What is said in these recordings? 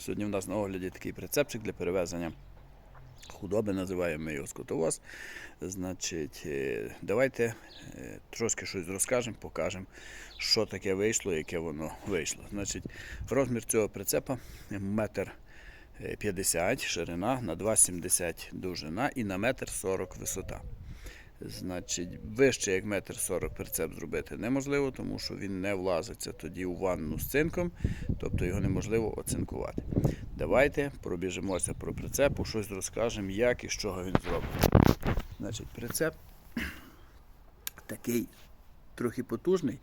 Сьогодні в нас на огляді такий прицепчик для перевезення худоби, називаємо ми його скотовоз. Значить, е, давайте е, трошки щось розкажемо, покажемо, що таке вийшло, яке воно вийшло. Значить, розмір цього прицепа метр е, 50 ширина, на 2,70 довжина і на метр 40 висота. Значить, вище як метр 40 прицеп зробити неможливо, тому що він не влазиться тоді у ванну з цинком, тобто його неможливо оцинкувати. Давайте пробіжимося про прицеп, щось розкажемо, як і з чого він зроблений. Значить, прицеп такий трохи потужний.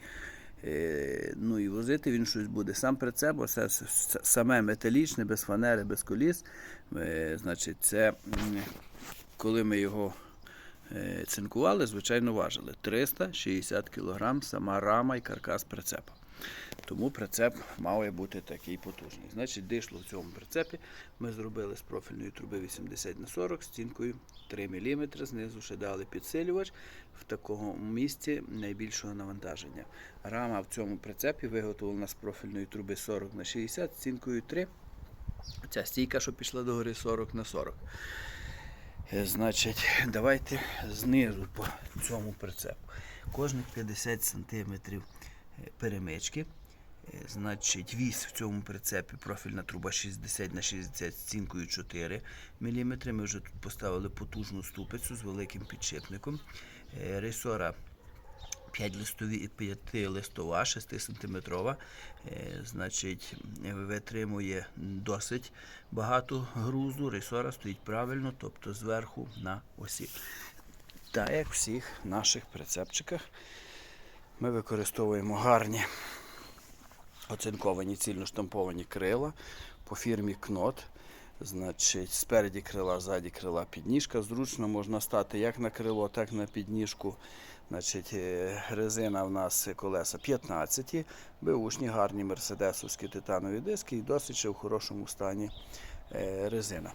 Е, Ну і возити він щось буде. Сам прицеп, с- с- саме металічне, без фанери, без коліс. Е, Значить, це коли ми його цинкували, звичайно, важили 360 кг сама рама і каркас прицепа. Тому прицеп має бути такий потужний. Значить, дишло в цьому прицепі ми зробили з профільної труби 80 на 40 стінкою 3 мм. Знизу ще дали підсилювач в такому місці найбільшого навантаження. Рама в цьому прицепі виготовлена з профільної труби 40 на 60 стінкою 3. Ця стійка, що пішла до гори 40 на 40. Е, значить, давайте знизу по цьому прицепу. Кожних 50 см е, перемички. Е, значить, вісь в цьому прицепі профільна труба 60 на 60 з цінкою 4 мм. Ми вже тут поставили потужну ступицю з великим підшипником. Ресора 5-листові і 5-листова, 6-сантиметрова, е, значить, витримує досить багато грузу, рисора стоїть правильно, тобто зверху на осі. Та як в всіх наших прицепчиках ми використовуємо гарні оцинковані цільно штамповані крила по фірмі Кнот. Значить, Спереді крила, ззаді крила, підніжка. Зручно можна стати як на крило, так і на підніжку. Значить, е, резина в нас колеса 15, беушні, гарні мерседесовські титанові диски і досить ще в хорошому стані е, резина.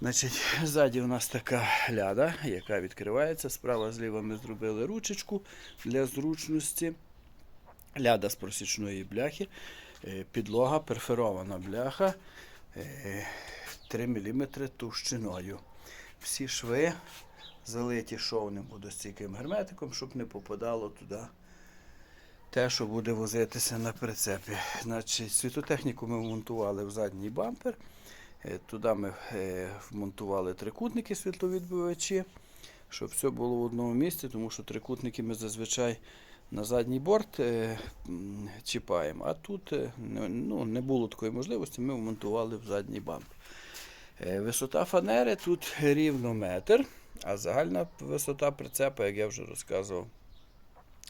Значить, ззаді у нас така ляда, яка відкривається. Справа зліва ми зробили ручечку для зручності. Ляда з просічної бляхи, е, підлога, перферована бляха е, 3 мм товщиною. Всі шви залиті шовним водостійким герметиком, щоб не попадало туди те, що буде возитися на прицепі. Значить, світотехніку ми вмонтували в задній бампер. Е, Туди ми е, вмонтували трикутники світловідбивачі, щоб все було в одному місці, тому що трикутники ми зазвичай на задній борт е, чіпаємо. А тут ну, не було такої можливості, ми вмонтували в задній бампер. Висота фанери тут рівно метр, а загальна висота прицепа, як я вже розказував,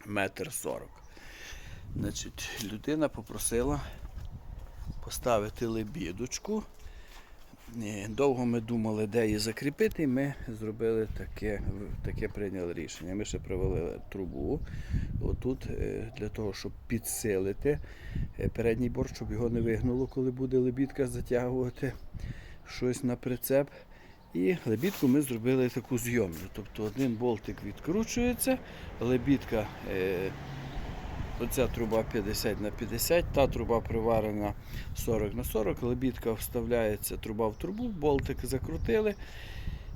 метр сорок. Значить, людина попросила поставити лебідочку. Довго ми думали, де її закріпити, і ми зробили таке, таке прийняли рішення. Ми ще провели трубу отут е, для того, щоб підсилити е, передній борт, щоб його не вигнуло, коли буде лебідка затягувати щось на прицеп. І лебідку ми зробили таку зйомну. Тобто один болтик відкручується, лебідка, е, оця труба 50 на 50, та труба приварена 40 на 40, лебідка вставляється труба в трубу, болтик закрутили.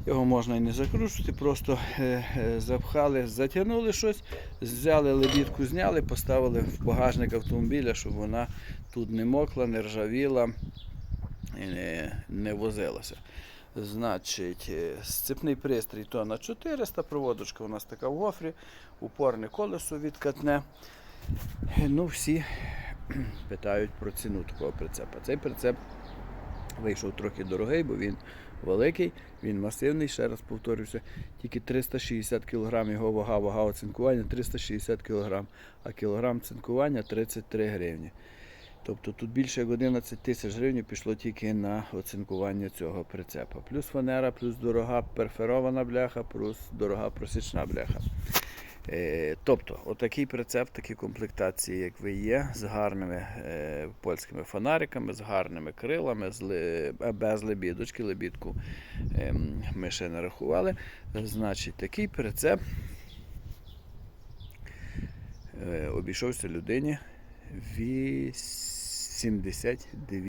Його можна і не закручувати, просто е, е, запхали, затягнули щось, взяли лебідку, зняли, поставили в багажник автомобіля, щоб вона тут не мокла, не ржавіла не, не возилася. Значить, е, сцепний пристрій то на 400, проводочка у нас така в гофрі, упорне колесо відкатне. Е, Ну, всі питають про ціну такого прицепа. Цей прицеп вийшов трохи дорогий, бо він великий, він масивний, ще раз повторюся, тільки 360 кг його вага, вага оцинкування 360 кг, а кілограм цинкування 33 гривні. Тобто тут більше як 11 тисяч гривень пішло тільки на оцинкування цього прицепа. Плюс фанера, плюс дорога перферована бляха, плюс дорога просічна бляха. Е, тобто, отакий прицеп, такі комплектації, як ви є, з гарними е, польськими фонариками, з гарними крилами, з ли, е, без лебідочки, лебідку е, ми ще не рахували. Значить, такий прицеп е, обійшовся людині 89